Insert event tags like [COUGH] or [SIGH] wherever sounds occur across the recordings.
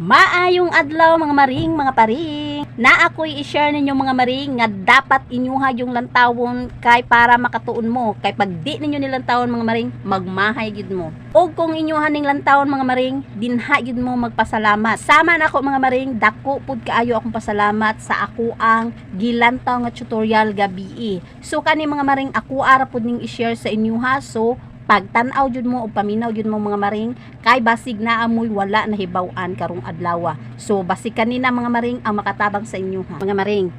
Maayong adlaw mga maring, mga paring. Na ako'y i-share ninyo mga maring nga dapat inyuha yung lantawon kay para makatuon mo. Kay pag di ninyo nilantawon mga maring, magmahay gid mo. O kung inyuha ning lantawon mga maring, dinha gid mo magpasalamat. Sama na ako mga maring, dako pud kaayo akong pasalamat sa ako ang gilantaw nga tutorial gabi. So kani mga maring ako ara pud ning i-share sa inyo ha. So pagtanaw jud mo o paminaw jud mo mga maring kay basig na amoy wala na hibaw-an karong adlaw. So basig kanina mga maring ang makatabang sa inyo ha. Mga maring,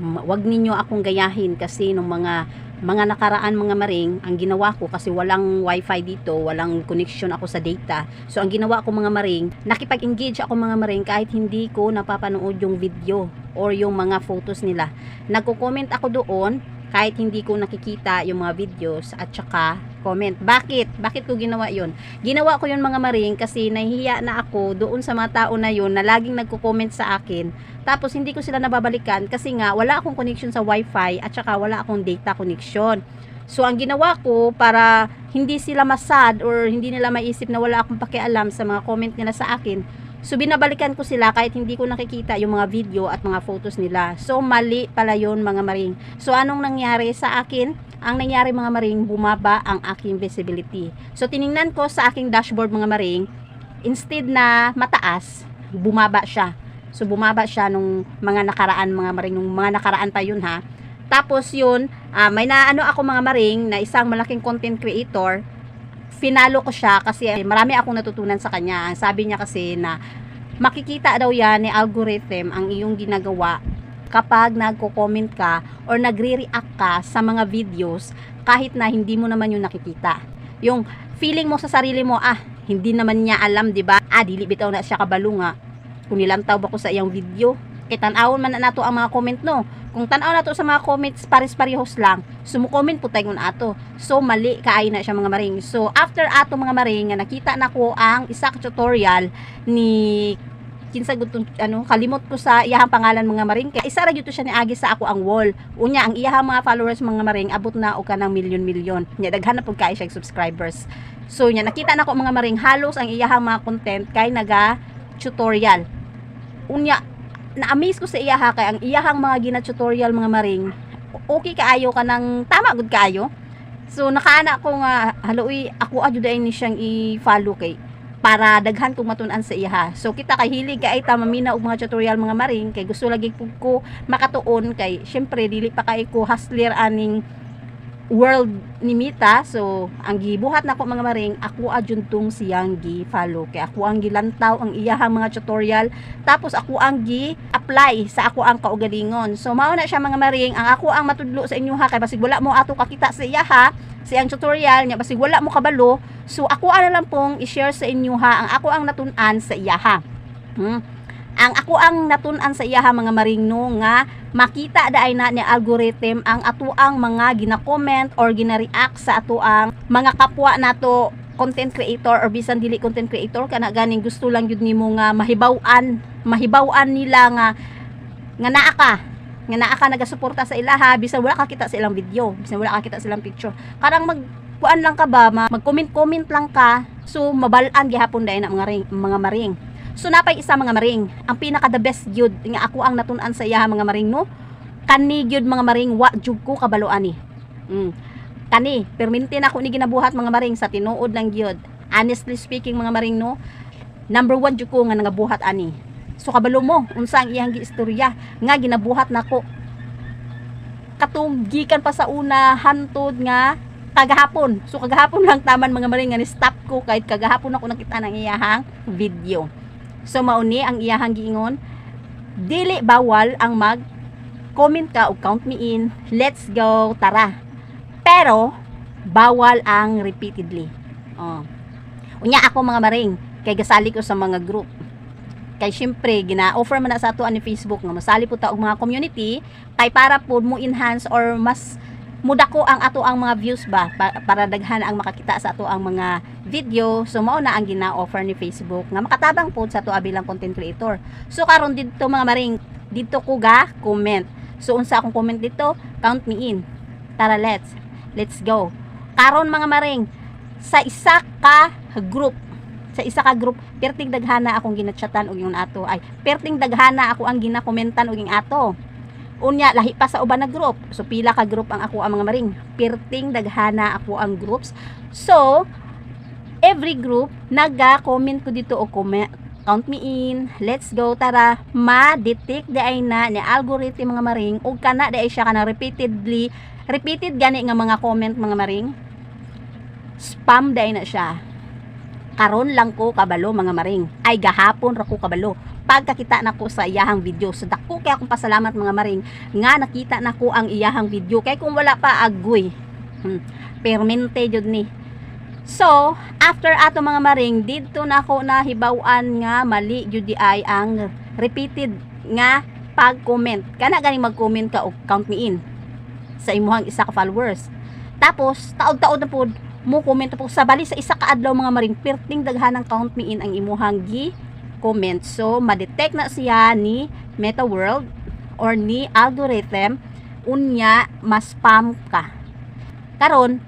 ma- wag ninyo akong gayahin kasi nung mga mga nakaraan mga maring, ang ginawa ko kasi walang wifi dito, walang connection ako sa data. So ang ginawa ko mga maring, nakipag-engage ako mga maring kahit hindi ko napapanood yung video or yung mga photos nila. Nagko-comment ako doon kahit hindi ko nakikita yung mga videos at saka comment. Bakit? Bakit ko ginawa yon? Ginawa ko yun mga maring kasi nahihiya na ako doon sa mga tao na yun na laging nagko-comment sa akin. Tapos hindi ko sila nababalikan kasi nga wala akong connection sa wifi at saka wala akong data connection. So ang ginawa ko para hindi sila masad or hindi nila maisip na wala akong pakialam sa mga comment nila sa akin, So binabalikan ko sila kahit hindi ko nakikita yung mga video at mga photos nila. So mali pala yun mga maring. So anong nangyari sa akin? Ang nangyari mga maring, bumaba ang aking visibility. So tiningnan ko sa aking dashboard mga maring, instead na mataas, bumaba siya. So bumaba siya nung mga nakaraan mga maring, nung mga nakaraan pa yun ha. Tapos yun, ah, may naano ako mga maring na isang malaking content creator finalo ko siya kasi marami akong natutunan sa kanya. Sabi niya kasi na makikita daw yan ni algorithm ang iyong ginagawa kapag nagko-comment ka or nagre-react ka sa mga videos kahit na hindi mo naman yung nakikita. Yung feeling mo sa sarili mo, ah, hindi naman niya alam, 'di ba? Ah, dili na siya kabalo nga. Kung nilantaw ba ko sa iyang video, kay tan-awon man na nato ang mga comment no. Kung tan-aw nato sa mga comments pares-parehos lang, sumu-comment po tayo ato. So mali kaay na siya mga maring. So after ato mga maring nga nakita na ko ang isa ka tutorial ni kinsa ano kalimot ko sa iyahang pangalan mga maring kay isa ra gyud siya ni agi sa ako ang wall unya ang iyahang mga followers mga maring abot na og kanang milyon-milyon nya daghan na pud kay siya subscribers so nya nakita na ko mga maring halos ang iyahang mga content kay naga tutorial unya na-amaze ko sa iyaha kay ang iyahang mga gina-tutorial mga maring okay kaayo ka ng tama gud kaayo so nakaana ko nga haloy ako day ni siyang i-follow kay para daghan kong matun-an sa iyaha. So kita kay hilig kay ta mamina og mga tutorial mga maring kay gusto lagi ko makatuon kay syempre dili pa kay ko hustler aning world ni Mita. So ang gibuhat nako mga maring ako ajuntong siyang gi-follow kay ako ang gilantaw ang iyahang mga tutorial tapos ako ang gi-apply sa ako ang kaugalingon. So mao na siya mga maring ang ako ang matudlo sa inyo ha kay basig wala mo ato kakita sa iyaha siyang tutorial nya basig wala mo kabalo So ako ana lang pong i-share sa inyo ha ang ako ang natun-an sa iyaha. Hmm? Ang ako ang natun-an sa iyaha mga maringno nga makita daay na ni algorithm ang atuang mga gina-comment or gina-react sa atuang mga kapwa nato content creator or bisan dili content creator kana ganing gusto lang yun nimo nga mahibaw-an mahibaw-an nila nga nga naa ka nga naa ka nagasuporta sa ilaha bisan wala ka kita sa ilang video bisan wala ka kita sa ilang picture. Karang mag kuan lang ka ba ma- mag-comment-comment lang ka so mabalaan gihapon dai na mga ring, mga maring so napay isa mga maring. Ang pinaka the best gyud nga ako ang natun-an sa iya mga maring no? Kani gyud mga maring wa jud ko kabalo ani mm. kani perminti na ako ni ginabuhat mga maring sa tinuod lang gyud honestly speaking mga maring no? Number one jud ko nga nangabuhat ani. So kabalo mo unsa ang iyang giistorya nga ginabuhat nako. Katong gikan pa sa una hantod nga kagahapon. So kagahapon lang taman mga maring nga ni-stop ko kahit kagahapon ako nakita ng iyahang video. So mauni ang iyahang giingon, dili bawal ang mag comment ka o count me in. Let's go, tara. Pero bawal ang repeatedly. Oh. Unya ako mga maring kay gasali ko sa mga group. Kay syempre gina-offer man na sa ato ani Facebook nga masali po ta og mga community kay para po mo enhance or mas muda ko ang ato ang mga views ba? Pa- para daghan ang makakita sa ato ang mga video. So mao na ang gina-offer ni Facebook nga makatabang po sa ato bilang content creator. So karon dito mga maring dito ko ga comment. So unsa akong comment dito? Count me in. Tara let's let's go. Karon mga maring sa isa ka group sa isa ka group perting daghana akong ginachatan og yung ato. Ay perting daghana ako ang ginakomentan og yung ato unya lahi pa sa uban na group. So pila ka group ang ako ang mga maring. Perting daghana ako ang groups. So every group naga-comment ko dito o comment count me in let's go tara ma-detect di ay na ni algorithm mga maring. Ug kana di ay siya kana repeatedly repeated gani nga mga comment mga maring. Spam di ay na siya karon lang ko kabalo mga maring. Ay gahapon ra ko kabalo. Pagkakita nako sa iyahang video. So dako kay akong pasalamat mga maring nga nakita nako ang iyahang video. Kay kung wala pa agoy. Hmm, permente jud ni. So, after ato mga maring, dito na ako nahibawan nga mali jud ay ang repeated nga pag-comment. Kana gani mag-comment ka og count me in sa imuhang isa ka followers. Tapos, taod-taod na pud mo comment po sa bali sa isa ka adlaw mga maring perting daghanang count me in ang imuhang gi comment. So, ma-detect na siya ni Meta World or ni algorithm unya ma-spam ka. Karon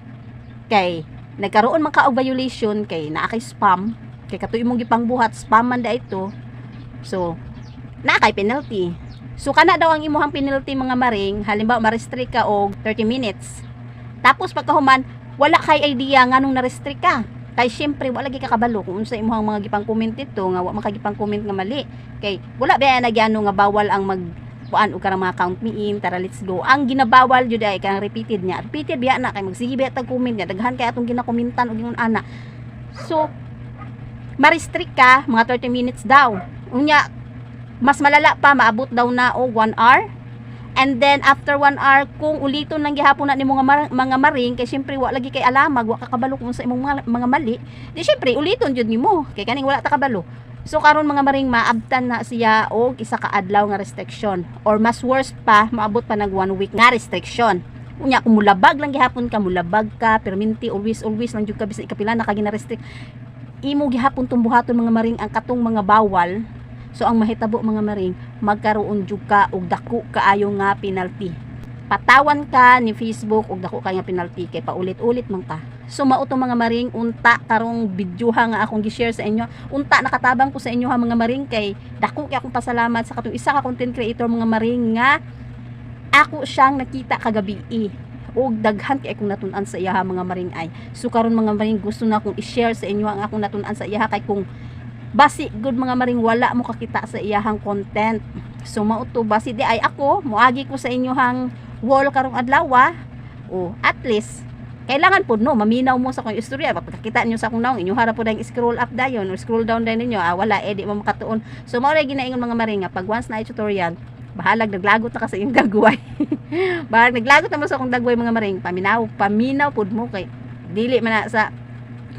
kay nagkaroon man ka og violation kay naa spam kay katuy mong gipangbuhat spam man da ito so naa penalty so kana daw ang imuhang penalty mga maring halimbawa ma-restrict ka og 30 minutes tapos pagkahuman wala kay idea nganong na-restrict ka. Kay syempre wala gyud ka kabalo kung unsa imuhang mga gipang comment dito nga wa man ka gipang comment nga mali. Kay wala ba na gyano nga bawal ang mag kuan o karang mga count me in tara let's go. Ang ginabawal jud ay kanang repeated niya. Repeated biya na kay magsige biya tag comment niya. Daghan kay atong ginakomentan og yung ana. So ma-restrict ka mga 30 minutes daw. Unya mas malala pa maabot daw na og 1 hour and then after 1 hour kung uliton lang gihapon na nimo mga mar- mga maring kay syempre wa lagi kay alamag wa ka kabalo kung sa imong mga, mga mali di syempre uliton jud nimo kay kaning wala ta kabalo So karon mga maring maabtan na siya og isa ka adlaw nga restriction or mas worse pa maabot pa nag one week nga restriction. Unya kung mulabag lang gihapon ka, mulabag ka, perminti always always lang jud ka bisan ikapila na ka gina-restrict. Imo gihapon tumbuhaton mga maring ang katong mga bawal. So ang mahitabo mga maring magkaroon jud ka og dako kaayo nga penalty. Patawan ka ni Facebook og dako ka penalty kay paulit-ulit man ka. So mao to mga maring unta karong videoha nga akong gi-share sa inyo. Unta nakatabang ko sa inyo ha mga maring kay dako kay akong pasalamat sa katong isa ka content creator mga maring nga ako siyang nakita kagabi eh. og daghan kay akong natun-an sa iya ha, mga maring ay. So karon mga maring gusto na akong i-share sa inyo ang akong natun-an sa iya ha, kay kung basi good mga maring wala mo kakita sa iyahang content. So mao to basi di ay ako moagi ko sa inyo hang wall karong adlaw o at least kailangan po no maminaw mo sa akong istorya. Pagkakita niyo sa akong naong inyo harap po dahil scroll up dayon or scroll down din ninyo ah, wala eh di mo makatuon. So mao ginaingon mga maring nga pag once na tutorial bahalag naglagot na ka sa iyong [LAUGHS] dagway. Bahalag naglagot na mo sa akong dagway mga maring. Paminaw paminaw pud mo kay dili man sa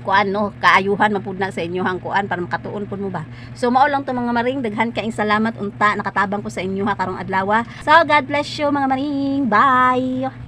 kuan no? Kaayuhan man pud na sa inyo hang kuan para makatuon pud mo ba? So mao lang to mga maring. Daghan kaing salamat unta. Nakatabang ko sa inyo ha karong adlaw so god bless you mga maring. Bye